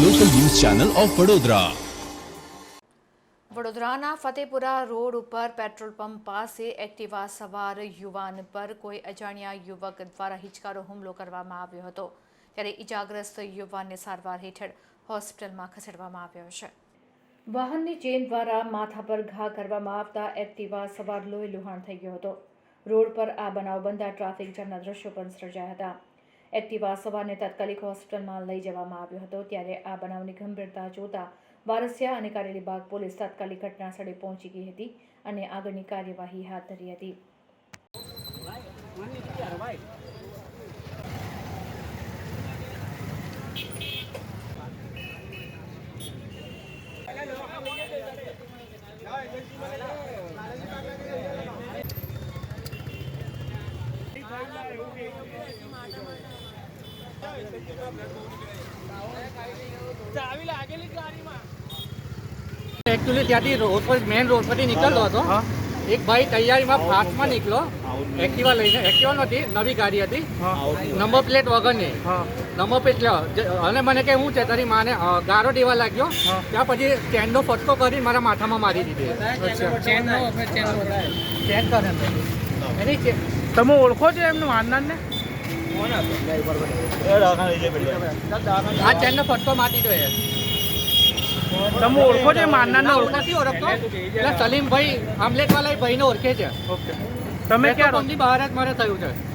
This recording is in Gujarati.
Channel of Vadodara. વડોદરાના ફતેપુરા રોડ ઉપર પેટ્રોલ પંપ પાસે એક્ટિવા સવાર યુવાન પર કોઈ અજાણ્યા યુવક દ્વારા હિચકારો હુમલો કરવામાં આવ્યો હતો. ત્યારે ઇજાગ્રસ્ત યુવાનને સારવાર હેઠળ હોસ્પિટલમાં ખસેડવામાં આવ્યો છે. વાહનની ચેન દ્વારા માથા પર ઘા કરવામાં આવતા એક્ટિવા સવાર લોહી લુહાણ થઈ ગયો હતો. રોડ પર આ બનાવ બનતા ટ્રાફિક જામના દ્રશ્યો પણ સર્જાયા હતા. એક્ટિવા સવારને તાત્કાલિક હોસ્પિટલમાં લઈ જવામાં આવ્યો હતો. ત્યારે આ બનાવની ગંભીરતા જોતા વારસિયા અને કારેલીબાગ પોલીસ તાત્કાલિક ઘટના સ્થળે પહોંચી ગઈ હતી અને આગળની કાર્યવાહી હાથ ધરી હતી. એકચ્યુઅલી ત્યાંથી રોડ પર મેઇન રોડ પરથી નીકળતો હતો. એક ભાઈ તૈયારીમાં ફાસ્ટમાં નીકળ્યો એક્ટિવા લઈને એક્ટિવા નહોતી નવી ગાડી હતી. નંબર પ્લેટ વગરની. નંબર પ્લેટ લ્યો. અને મને કે હું છે તારી માને ગારો દેવા લાગ્યો. ત્યાં પછી ચેનનો ફટકો કરી મારા માથામાં મારી દીધી. ચેન કરે એની તમે ઓળખો છો એમનું વાનનારને આ ચેનનો ફટકો દીધો એ તમે ઓળખો છો એ માનનારને ઓળખો? નથી ઓળખતો? પેલા સલીમભાઈ આમલેટવાલા એ ભાઈને ઓળખે છે. ઓકે તમે ક્યાં રહો? બહાર જ મારે થયું છે.